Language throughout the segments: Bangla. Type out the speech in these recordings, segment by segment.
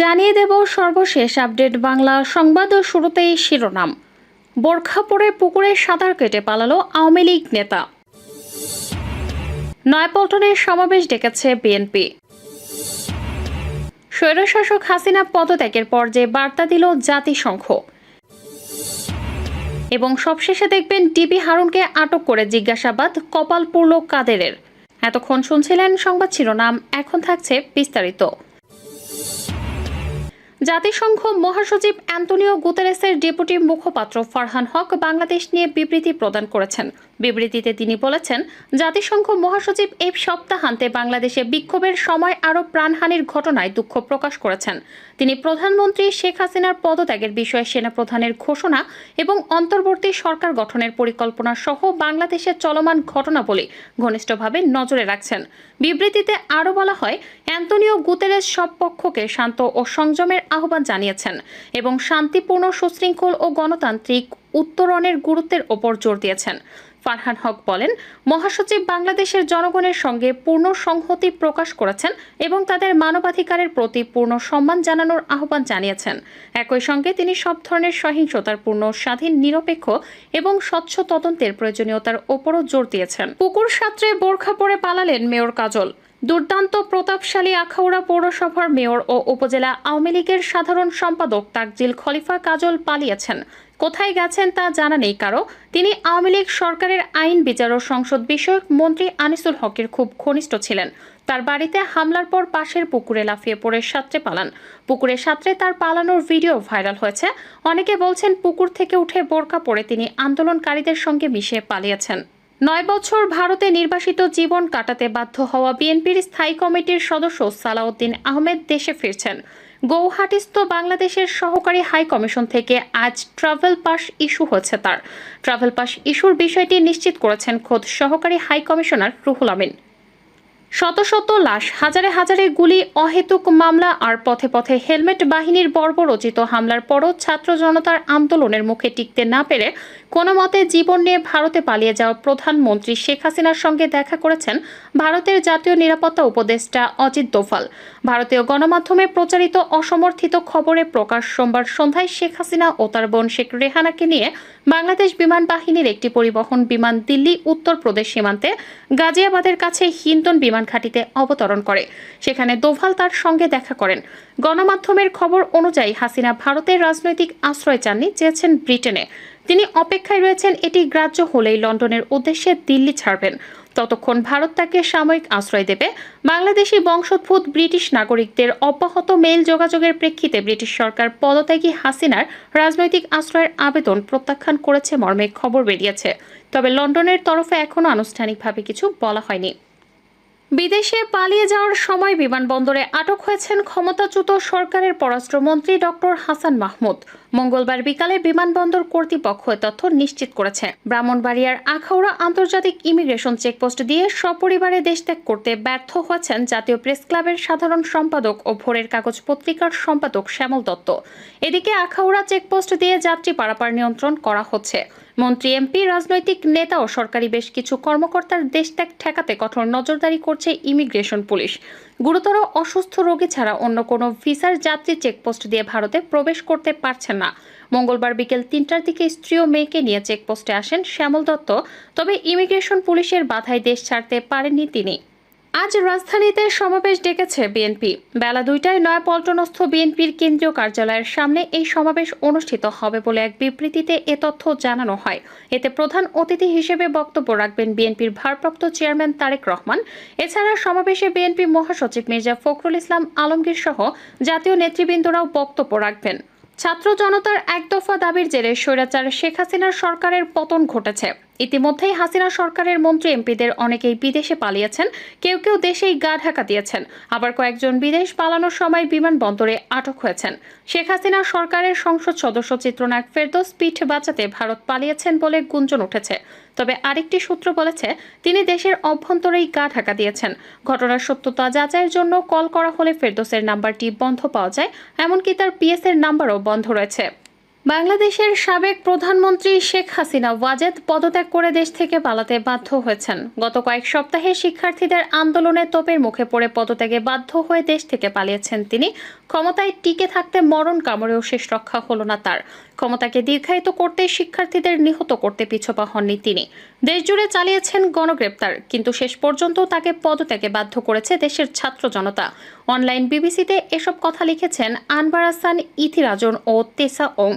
জানিয়ে দেব সর্বশেষ আপডেট বাংলা সংবাদ ও শুরুতেই শিরোনাম। বোরখা পরে পুকুরে সাঁতার কেটে পালালো আওয়ামী লীগ নেতা। নয়াপল্টনের সমাবেশ ডেকেছে বিএনপি। স্বৈরশাসক হাসিনা পদত্যাগের পর যে বার্তা দিল জাতিসংঘ। এবং সবশেষে দেখবেন ডিবি হারুনকে আটক করে জিজ্ঞাসাবাদ কপাল পুরল কাদেরের। এতক্ষণ শুনছিলেন সংবাদ শিরোনাম, এখন থাকছে বিস্তারিত। জাতিসংঘ মহাসচিব অ্যান্টনিও গুতারেসের ডেপুটি মুখপাত্র ফারহান হক বাংলাদেশ নিয়ে বিবৃতি প্রদান করেছেন। বিবৃতিতে তিনি বলেছেন, জাতিসংঘ মহাসচিব এই সপ্তাহান্তে বাংলাদেশে বিক্ষোভের সময় আরও প্রাণহানির ঘটনায় দুঃখ প্রকাশ করেছেন। তিনি প্রধানমন্ত্রী শেখ হাসিনার পদত্যাগের বিষয়ে সেনাপ্রধানের ঘোষণা এবং অন্তর্বর্তী সরকার গঠনের পরিকল্পনা সহ বাংলাদেশের চলমান ঘটনাবলী ঘনিষ্ঠভাবে নজরে রাখছেন। বিবৃতিতে আরও বলা হয়, অ্যান্টনিও গুতেরেস সব পক্ষকে শান্ত ও সংযমের আহ্বান জানিয়েছেন এবং শান্তিপূর্ণ সুশৃঙ্খল ও গণতান্ত্রিক উত্তরণের গুরুত্বের ওপর জোর দিয়েছেন। ফারহান হক বলেন, মহাসচিব বাংলাদেশের জনগণের সঙ্গে পূর্ণ সংহতি প্রকাশ করেছেন এবং তাদের মানবাধিকারের প্রতি পূর্ণ সম্মান জানানোর আহ্বান জানিয়েছেন। একই সঙ্গে তিনি সব ধরনের সহিংসতার পূর্ণ, স্বাধীন, নিরপেক্ষ এবং স্বচ্ছ তদন্তের প্রয়োজনীয়তার ওপরও জোর দিয়েছেন। পুকুর সাঁতরে বোরখা পরে পালালেন মেয়র কাজল। দুর্দান্ত প্রতাপশালী আখাউড়া পৌরসভার মেয়র ও উপজেলা আওয়ামী লীগের সাধারণ সম্পাদক তাকজিল খলিফা কাজল পালিয়েছেন। কোথায় গেছেন তা জানা নেই কারও। তিনি আওয়ামী লীগ সরকারের আইন বিচার ও সংসদ বিষয়ক মন্ত্রী আনিসুল হকের খুব ঘনিষ্ঠ ছিলেন। তার বাড়িতে হামলার পর পাশের পুকুরে লাফিয়ে পড়ে সাঁতরে পালান। পুকুরে সাঁতরে তার পালানোর ভিডিও ভাইরাল হয়েছে। অনেকে বলছেন পুকুর থেকে উঠে বোরকা পরে তিনি আন্দোলনকারীদের সঙ্গে মিশে পালিয়েছেন। নয় বছর ভারতে নির্বাসিত জীবন কাটাতে বাধ্য হওয়া বিএনপির স্থায়ী কমিটির সদস্য সালাউদ্দিন আহমেদ দেশে ফিরছেন। গৌহাটিস্থ বাংলাদেশের সহকারী হাই কমিশন থেকে আজ ট্রাভেল পাস ইস্যু হচ্ছে তার। ট্রাভেল পাস ইস্যুর বিষয়টি নিশ্চিত করেছেন খোদ সহকারী হাই কমিশনার রুহুল আমিন। শত শত লাশ, হাজারে হাজারে গুলি, অহেতুক মামলা আর পথে পথে হেলমেট বাহিনীর বর্বরচিত হামলার পরও ছাত্র জনতার আন্দোলনের মুখে টিকতে না পেরে কোনো মতে জীবন নিয়ে ভারতে পালিয়ে যাওয়া প্রধানমন্ত্রী শেখ হাসিনার সঙ্গে দেখা করেছেন ভারতের জাতীয় নিরাপত্তা উপদেষ্টা অজিত দোভাল। ভারতীয় গণমাধ্যমে প্রচারিত অসমর্থিত খবরে প্রকাশ সোমবার সন্ধ্যায় শেখ হাসিনা ও তার বোন শেখ রেহানাকে নিয়ে বাংলাদেশ বিমান বাহিনীর একটি পরিবহন বিমান দিল্লি, উত্তরপ্রদেশ সীমান্তে গাজিয়াবাদের কাছে হিন্দন বিমান ঘাঁটিতে অবতরণ করে। সেখানে দোভাল তার সঙ্গে দেখা করেন। গণমাধ্যমের খবর অনুযায়ী হাসিনা ভারতের রাজনৈতিক আশ্রয় চাননি চেয়েছেন ব্রিটেনে। তিনি অপেক্ষায় রয়েছেন এটি গ্রাহ্য হলেই লন্ডনের উদ্দেশ্যে দিল্লি ছাড়বেন। ততক্ষণ ভারত তাকে সাময়িক আশ্রয় দেবে। বাংলাদেশি বংশোদ্ভূত ব্রিটিশ নাগরিকদের অব্যাহত মেইল যোগাযোগের প্রেক্ষিতে ব্রিটিশ সরকার পদত্যাগী হাসিনার রাজনৈতিক আশ্রয়ের আবেদন প্রত্যাখ্যান করেছে মর্মে খবর বেরিয়েছে। তবে লন্ডনের তরফে এখনও আনুষ্ঠানিকভাবে কিছু বলা হয়নি। বিদেশে পালিয়ে যাওয়ার সময় বিমানবন্দরে আটক হয়েছেন ক্ষমতাচ্যুত সরকারের পররাষ্ট্রমন্ত্রী ডক্টর হাসান মাহমুদ। মঙ্গলবার বিকালে বিমানবন্দর কর্তৃপক্ষ তথ্য নিশ্চিত করেছে। ব্রাহ্মণবাড়িয়ার আখাউড়া আন্তর্জাতিক ইমিগ্রেশন চেকপোস্ট দিয়ে সপরিবারে দেশ ত্যাগ করতে ব্যর্থ হয়েছেন জাতীয় প্রেস ক্লাবের সাধারণ সম্পাদক ও ভোরের কাগজ পত্রিকার সম্পাদক শ্যামল দত্ত। এদিকে আখাউড়া চেকপোস্ট দিয়ে যাত্রী পারাপার নিয়ন্ত্রণ করা হচ্ছে। মন্ত্রী, এমপি, রাজনৈতিক নেতা ও সরকারি বেশ কিছু কর্মকর্তার দেশত্যাগ ঠেকাতে কঠোর নজরদারি করছে ইমিগ্রেশন পুলিশ। গুরুতর অসুস্থ রোগী ছাড়া অন্য কোনো ভিসার যাত্রী চেকপোস্ট দিয়ে ভারতে প্রবেশ করতে পারছেন না। মঙ্গলবার বিকেল তিনটার দিকে স্ত্রী ও মেয়েকে নিয়ে চেকপোস্টে আসেন শ্যামল দত্ত, তবে ইমিগ্রেশন পুলিশের বাধায় দেশ ছাড়তে পারেননি তিনি। আজ রাজধানীতে সমাবেশ ডেকেছে বিএনপি। বেলা দুইটায় নয়াপল্টনস্থ বিএনপির কেন্দ্রীয় কার্যালয়ের সামনে এই সমাবেশ অনুষ্ঠিত হবে বলে এক বিবৃতিতে এ তথ্য জানানো হয়। এতে প্রধান অতিথি হিসেবে বক্তব্য রাখবেন বিএনপির ভারপ্রাপ্ত চেয়ারম্যান তারেক রহমান। এছাড়া সমাবেশে বিএনপি মহাসচিব মির্জা ফখরুল ইসলাম আলমগীর সহ জাতীয় নেতৃবৃন্দরাও বক্তব্য রাখবেন। ছাত্র জনতার এক দফা দাবির জেরে স্বৈরাচার শেখ হাসিনার সরকারের পতন ঘটেছে। ইতিমধ্যেই হাসিনা সরকারের মন্ত্রী এমপিদের অনেকেই বিদেশে পালিয়েছেন, কেউ কেউ দেশেই গা ঢাকা দিয়েছেন। আবার কয়েকজন বিদেশ পালানোর সময় বিমানবন্দরে আটক হয়েছেন। শেখ হাসিনা সরকারের সংসদ সদস্য চিত্রনায়ক ফেরদোস পিঠ বাঁচাতে ভারত পালিয়েছেন বলে গুঞ্জন উঠেছে। তবে আরেকটি সূত্র বলেছে, তিনি দেশের অভ্যন্তরেই গা ঢাকা দিয়েছেন। ঘটনার সত্যতা যাচাইয়ের জন্য কল করা হলে ফেরদোসের নাম্বারটি বন্ধ পাওয়া যায়, এমনকি তার পিএস এর নাম্বারও বন্ধ রয়েছে। বাংলাদেশের সাবেক প্রধানমন্ত্রী শেখ হাসিনা ওয়াজেদ পদত্যাগ করে দেশ থেকে পালাতে বাধ্য হয়েছেন। গত কয়েক সপ্তাহে শিক্ষার্থীদের আন্দোলনে তোপের মুখে পড়ে পদত্যাগে বাধ্য হয়ে দেশ থেকে পালিয়েছেন তিনি। ক্ষমতায় টিকে থাকতে মরণ কামড়েও শেষ রক্ষা হলো না তার। ক্ষমতাকে দীর্ঘায়িত করতে শিক্ষার্থীদের নিহত করতে পিছপা হননি তিনি। দেশজুড়ে চালিয়েছেন গণগ্রেপ্তার, কিন্তু শেষ পর্যন্ত তাকে পদত্যাগে বাধ্য করেছে দেশের ছাত্র জনতা। অনলাইন বিবিসিতে এসব কথা লিখেছেন আনবার হাসান, ইথিরাজন ও তেসা ওম।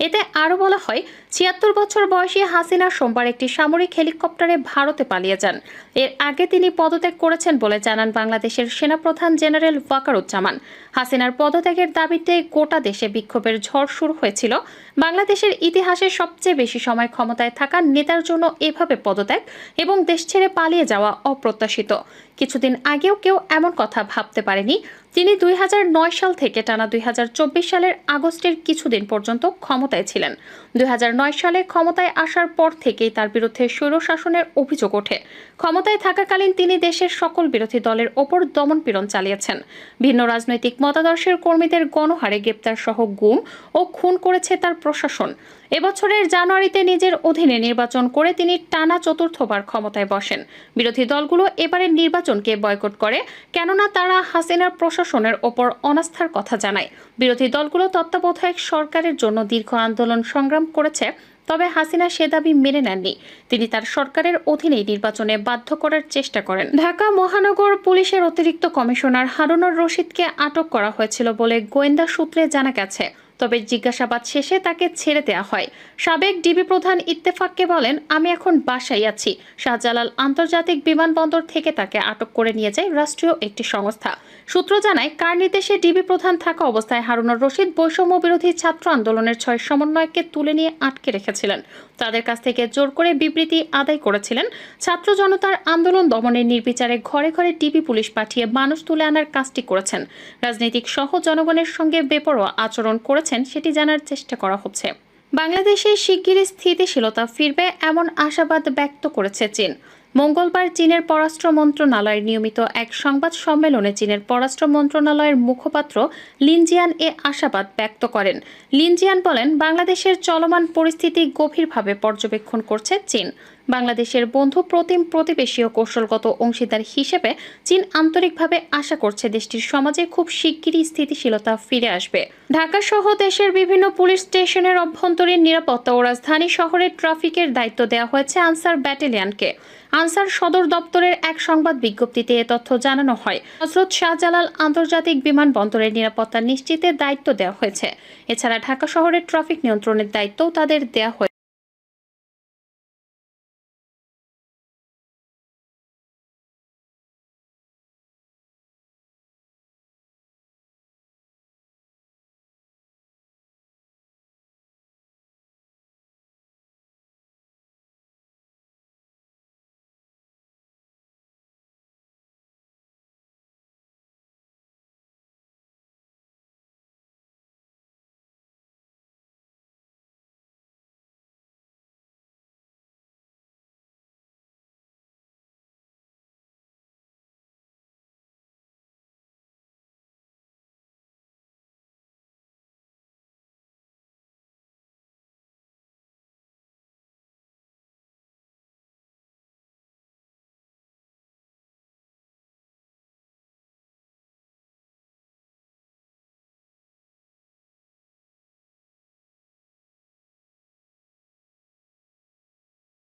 এতে আরও বলা হয়, ছিয়াত্তর বছর বয়সী হাসিনা সোমবার একটি সামরিক হেলিকপ্টারে ভারতে পালিয়ে যান। এর আগে তিনি পদত্যাগ করেছেন বলে জানান বাংলাদেশের সেনাপ্রধান জেনারেল ওয়াকারুজ্জামান। হাসিনার পদত্যাগের দাবিতে গোটা দেশে বিক্ষোভের ঝড় শুরু হয়েছিল। বাংলাদেশের ইতিহাসে সবচেয়ে বেশি সময় ক্ষমতায় থাকা নেতার জন্য এভাবে পদত্যাগ এবং দেশ ছেড়ে পালিয়ে যাওয়া অপ্রত্যাশিত। কিছুদিন আগেও কেউ এমন কথা ভাবতে পারেনি। তিনি দুই হাজার নয় সাল থেকে টানা দুই হাজার চব্বিশ সালের আগস্টের কিছুদিন পর্যন্ত ক্ষমতায় ছিলেন। দুই সালে ক্ষমতায় আসার পর থেকেই তার বিরুদ্ধে স্বৈরশাসনের অভিযোগ ওঠে। ক্ষমতায় থাকাকালীন তিনি দেশের সকল বিরোধী দলের ওপর দমনপীড়ন চালিয়েছেন। ভিন্ন রাজনৈতিক মতাদর্শের কর্মীদের গণহারে গ্রেপ্তার সহ গুম ও খুন করেছে তার প্রশাসন। এবছরের জানুয়ারিতে নিজের অধীনে নির্বাচন করে তিনি টানা চতুর্থবার ক্ষমতায় বসেন। বিরোধী দলগুলো এবারের নির্বাচনকে বয়কট করে, কেননা তারা হাসিনার প্রশাসনের ওপর অনাস্থার কথা জানায়। বিরোধী দলগুলো তত্ত্বাবধায়ক সরকারের জন্য দীর্ঘ আন্দোলন সংগ্রাম করেছে, তবে হাসিনা সে দাবি মেনে নেননি। তিনি তার সরকারের অধীনেই নির্বাচনে বাধ্য করার চেষ্টা করেন। ঢাকা মহানগর পুলিশের অতিরিক্ত কমিশনার হারুনুর রশিদকে আটক করা হয়েছিল বলে গোয়েন্দা সূত্রে জানা গেছে। তবে জিজ্ঞাসাবাদ শেষে তাকে ছেড়ে দেওয়া হয়। সাবেক ডিবি প্রধান ইত্তেফাককে বলেন, আমি এখন বাসায় আছি। শাহজালাল আন্তর্জাতিক বিমানবন্দর থেকে তাকে আটক করে নিয়ে যায় রাষ্ট্রীয় একটি সংস্থা। সূত্র জানায়, কার নির্দেশে ডিবি প্রধান থাকা অবস্থায় হারুনুর রশিদ বৈষম্য বিরোধী ছাত্র আন্দোলনের ছয় সমন্বয়ককে তুলে নিয়ে আটকে রেখেছিলেন। তাদের কাছ থেকে জোর করে বিবৃতি আদায় করেছিলেন। ছাত্র জনতার আন্দোলন দমনের নির্বিচারে ঘরে ঘরে ডিবি পুলিশ পাঠিয়ে মানুষ তুলে আনার কাজটি করেছেন। রাজনৈতিক সহ জনগণের সঙ্গে বেপরোয়া আচরণ করেছেন সেটি জানার চেষ্টা করা হচ্ছে। বাংলাদেশে শিগগিরই স্থিতিশীলতা ফিরবে এমন আশাবাদ ব্যক্ত করেছে চীন। মঙ্গলবার চীনের পররাষ্ট্র মন্ত্রণালয়ের নিয়মিত এক সংবাদ সম্মেলনে চীনের পররাষ্ট্র মন্ত্রণালয়ের মুখপাত্র লিনজিয়ান এ আশাবাদ ব্যক্ত করেন। লিনজিয়ান বলেন, বাংলাদেশের চলমান পরিস্থিতি গভীরভাবে পর্যবেক্ষণ করছে চীন। বাংলাদেশের বন্ধু প্রতিম প্রতিবেশী ও কৌশলগত অংশীদার হিসেবে চীন আন্তরিকভাবে আশা করছে দেশটির সমাজে খুব শিগগিরই স্থিতিশীলতা ফিরে আসবে। ঢাকা সহ দেশের বিভিন্ন পুলিশ স্টেশনের অভ্যন্তরীণ নিরাপত্তা ও রাজধানী শহরে ট্রাফিকের দায়িত্ব দেওয়া হয়েছে আনসার ব্যাটালিয়নকে। আনসার সদর দপ্তরের এক সংবাদ বিজ্ঞপ্তিতে এ তথ্য জানানো হয়, হজরত শাহজালাল আন্তর্জাতিক বিমানবন্দরের নিরাপত্তা নিশ্চিতে দায়িত্ব দেওয়া হয়েছে। এছাড়া ঢাকা শহরের ট্রাফিক নিয়ন্ত্রণের দায়িত্বও তাদের দেওয়া হয়েছে।